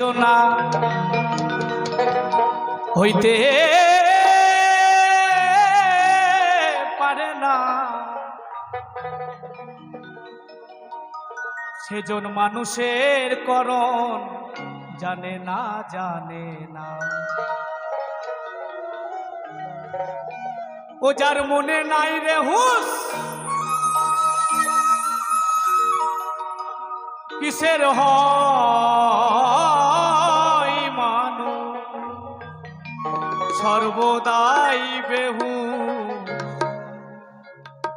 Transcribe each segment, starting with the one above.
না হইতে পারে না। সেজন মানুষের করণ জানে না জানে না। ও যার মনে নাই রে হুস কিসের হয় সর্বদাই বেহু।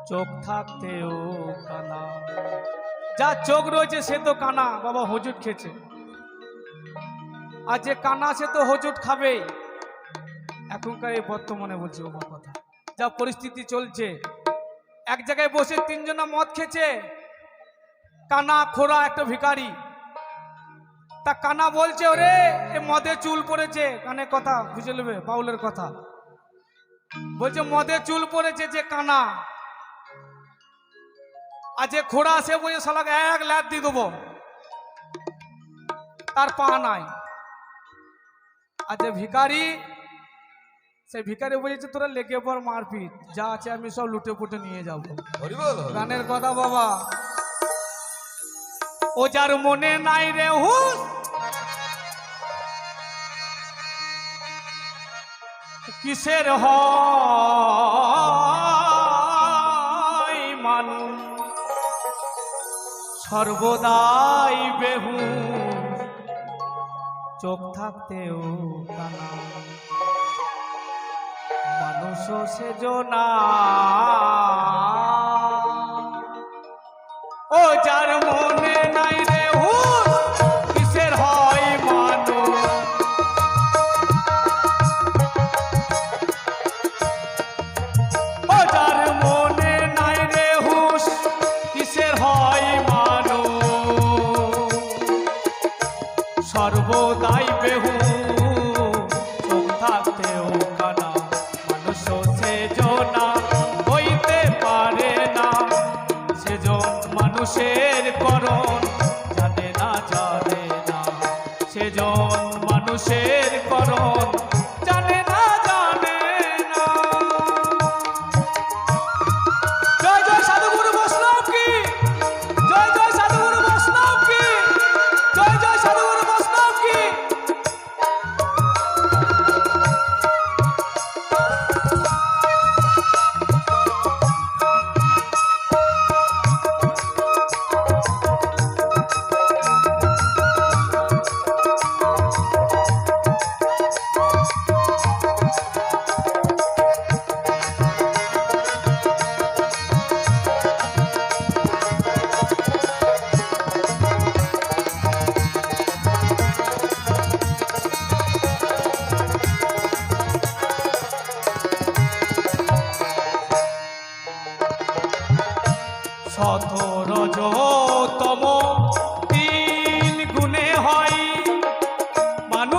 চোখ থাকতেও কানা। যা চোখ রয়েছে, সে তো কানা। বাবা, হজুট খেয়েছে। আর যে কানা, সে তো হজুট খাবে। এখনকার এই বর্তমানে বলছি, ও কথা। যা পরিস্থিতি চলছে। এক জায়গায় বসে তিনজনা মদ খেছে কানা, খোড়া, একটা ভিখারি। তা কানা বলছে ওরে এ মদে চুল পড়েছে। কানে কথা বুঝে নেবে বাউলের কথা। বলছে মদে চুল পড়েছে যে কানা। আর যে খোড়া সে বলছে শালাকে এক ল্যাদ দিয়ে দেবো। তার পা নাই। আর যে ভিখারি সে ভিখারি বলেছে তোরা লেগে পর মারপিট। যা আছে আমি সব লুটে পুটে নিয়ে যাব। গানের কথা বাবা। ও যার মনে নাই রে হুস কিসের হয় সর্বদাই বেহু চোখ থাকতেও কানা মানুষ সেজনা ও যার মনে নাই সর্বদাই বেহু। হইতে পারে না। মানুষের না সেজন মানুষের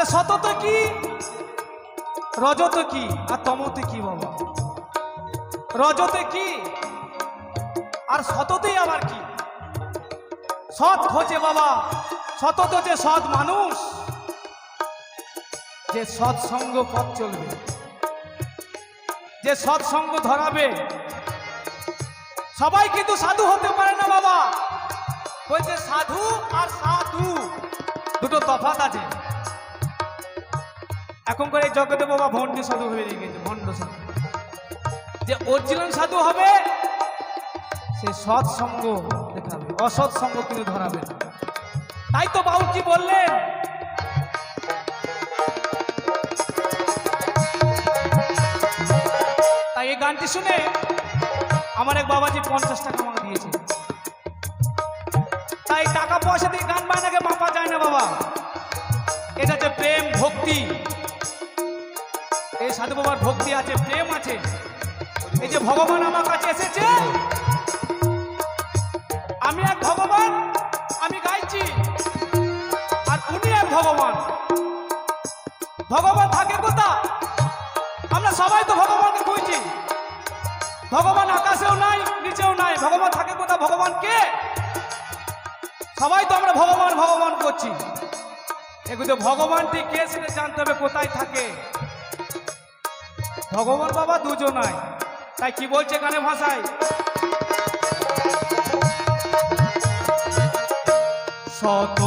তাহলে শতত কি? রজত কি? আর তমতে কি বাবা? রজতে কি? আর শততেই আবার কি? সৎ খোঁজে বাবা। সতত যে সৎ মানুষ, যে সৎসঙ্গ পথ চলবে, যে সৎসঙ্গ ধরাবে। সবাই কিন্তু সাধু হতে পারে না বাবা। বলছে সাধু আর সাধু। দুটো তফাৎ আছে। এখনকার এই জগতে বাবা ভণ্ডী সাধু হয়ে গেছে, ভণ্ড সাধু। যে অরিজিনাল সাধু হবে, সে সৎ সঙ্গ দেখাবে, অসৎ সঙ্গ কিন্তু ধরাবে তাই তো বাউল কি বললেন, তাই এই গানটি শুনে আমার এক বাবাজি পঞ্চাশ টাকা আমাকে দিয়েছে তাই টাকা পয়সা দিয়ে গান বায়নাকে মাপা যায় না বাবা। এটা যে প্রেম, ভক্তি সাধু বাবার ভক্তি আছে, প্রেম আছে। এই যে ভগবান আমার কাছে এসেছে। আমি এক ভগবান, আমি গাইছি। আর উনি এক ভগবান। ভগবান থাকে কোথা আমরা সবাই তো ভগবানকে খুঁজছি। ভগবান আকাশেও নাই, নিচেও নাই। ভগবান থাকে কোথা ভগবান কে? সবাই তো আমরা ভগবান ভগবান করছি। এগুলো ভগবানটি কে সেটা জানতে হবে, কোথায় থাকে? ভগবান বাবা দুজন নাই তাই কি বলছে গানে ভাষায় শত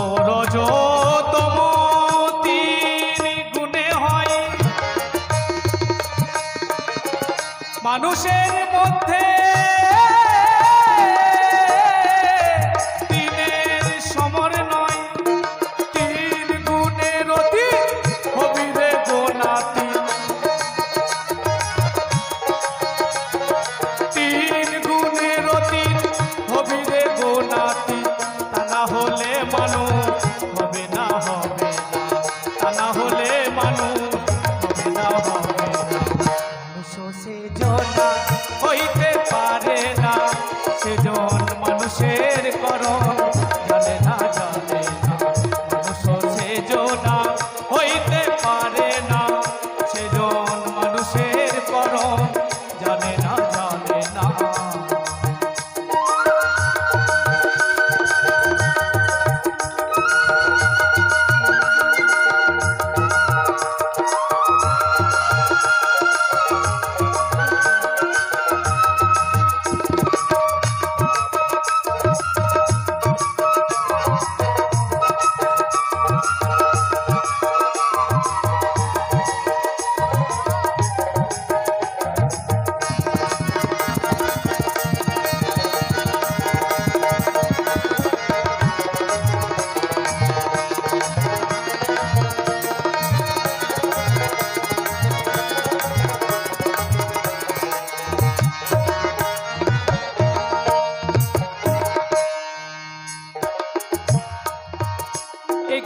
তিন হয়। মানুষের মধ্যে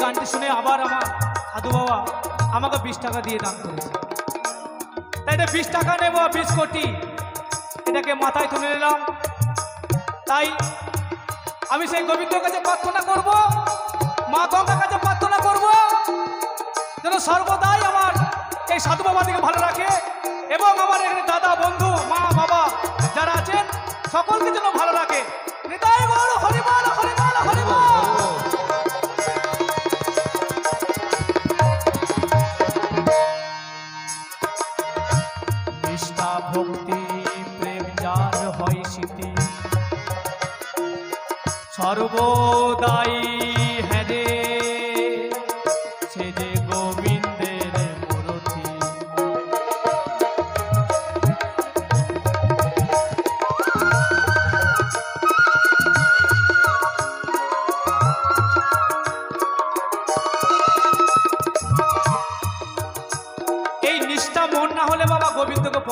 গানটি শুনে আবার আমার সাধু বাবা আমাকে বিশ টাকা দিয়ে দান করেছে। তাই এটা বিশ টাকা নেব বিশ কোটি। এটাকে মাথায় তুলে নিলাম। তাই আমি সেই গোবিন্দর কাছে প্রার্থনা করব, মা গঙ্গার কাছে প্রার্থনা করব, যেন সর্বদাই আমার এই সাধু বাবাদিকে ভালো রাখে এবং আমার এখানে দাদা, বন্ধু, মা, বাবা যারা আছেন, সকলকে যেন ভালো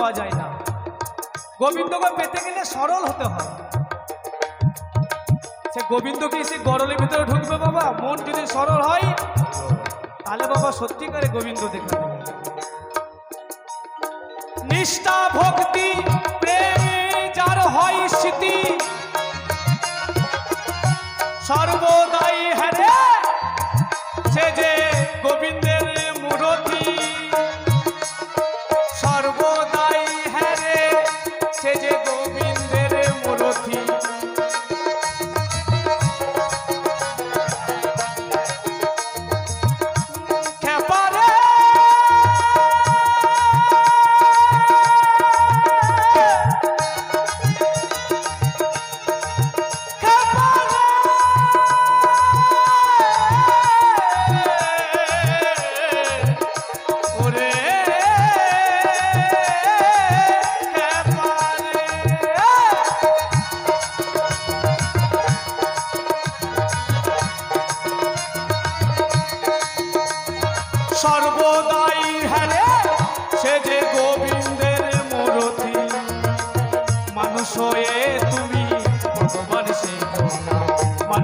পাওয়া যায় না। গোবিন্দকে পেতে গেলে সরল হতে হয়। সে গোবিন্দকে সে গরলের ভিতরে ঢুকবে বাবা, মন যদি সরল হয়, তাহলে বাবা সত্যিকারে গোবিন্দ দেখবে নিষ্ঠা, ভক্তি, প্রেম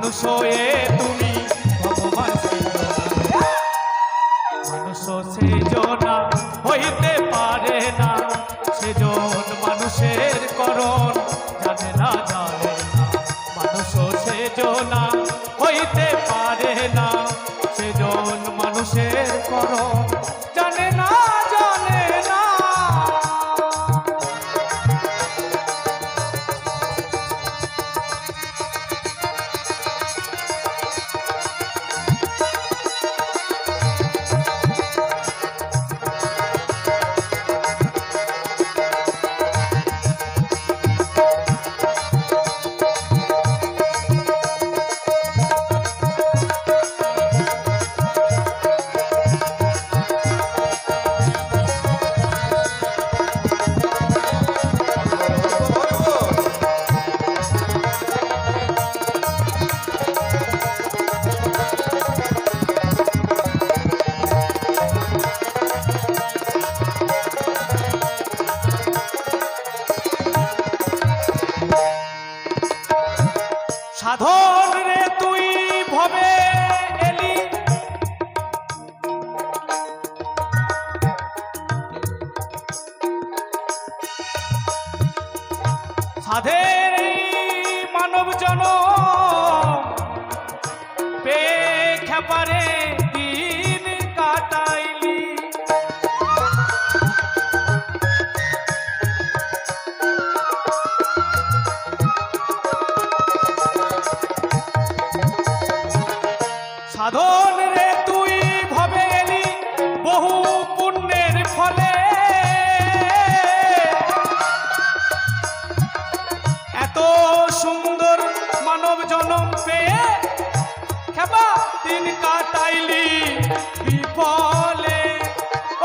মানুষ হয়ে তুমি দিন কাটাইলি বিফলে।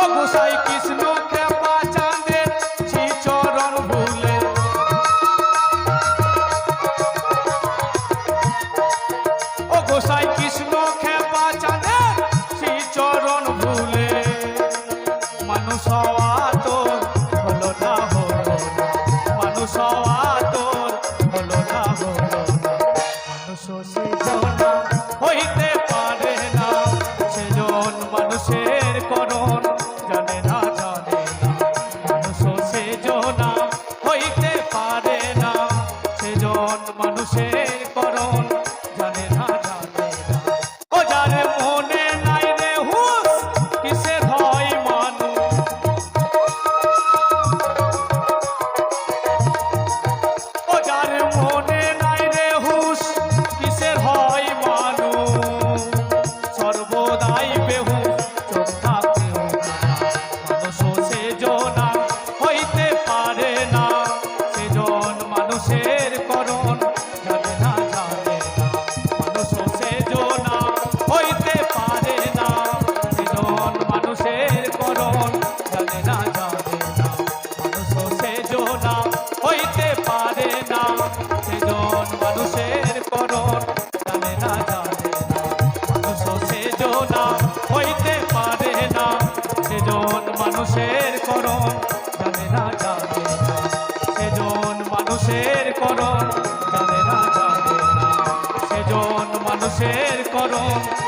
ও গোসাই কৃষ্ণ, কৃপা চাঁদের চরণ ভুলে। ও গোসাই কৃষ্ণ খেপা চাঁদের চরণ ভুলে। মানুষ Shalom